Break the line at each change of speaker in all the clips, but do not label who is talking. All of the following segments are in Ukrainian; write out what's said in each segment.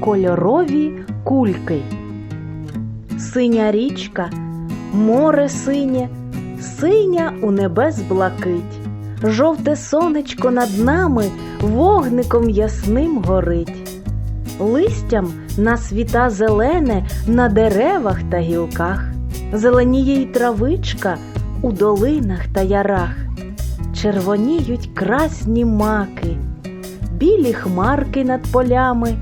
кольорові кульки. Синя річка, море синє, синя у небес блакить. Жовте сонечко над нами вогником ясним горить. Листям на світа зелене на деревах та гілках, зеленіє й травичка у долинах та ярах, червоніють красні маки, білі хмарки над полями,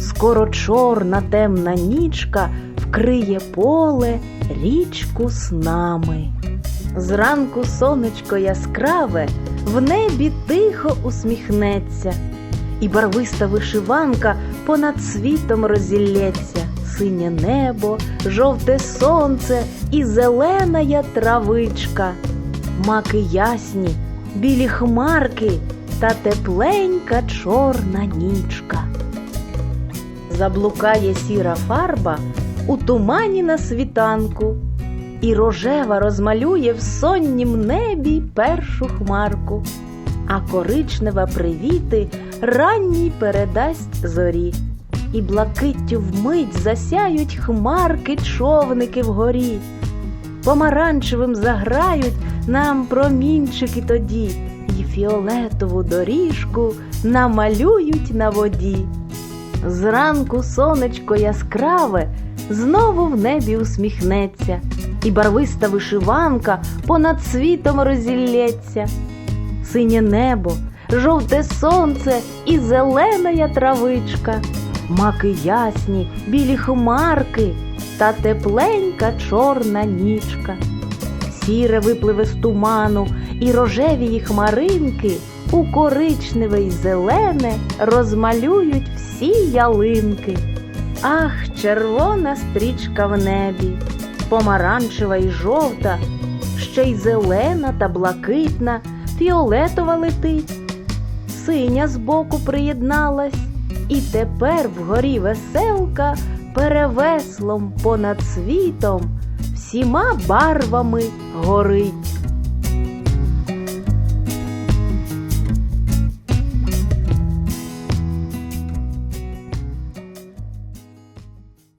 скоро чорна темна нічка вкриє поле, річку снами. Зранку сонечко яскраве в небі тихо усміхнеться, і барвиста вишиванка понад світом розілється, синє небо, жовте сонце і зелена травичка, маки ясні, білі хмарки та тепленька чорна нічка. Заблукає сіра фарба у тумані на світанку, і рожева розмалює в соннім небі першу хмарку, а коричнева привіти ранній передасть зорі, і блакиттю вмить засяють хмарки човники вгорі, помаранчевим заграють нам промінчики тоді, і фіолетову доріжку намалюють на воді. Зранку сонечко яскраве знову в небі усміхнеться, і барвиста вишиванка понад світом розілється. Синє небо, жовте сонце і зелена травичка, маки ясні, білі хмарки та тепленька чорна нічка. Сіре випливе з туману, і рожеві хмаринки у коричневе й зелене розмалюють всі ялинки. Ах, червона стрічка в небі, помаранчева й жовта, ще й зелена та блакитна, фіолетова летить. Синя збоку приєдналась, і тепер вгорі веселка перевеслом понад світом всіма барвами горить.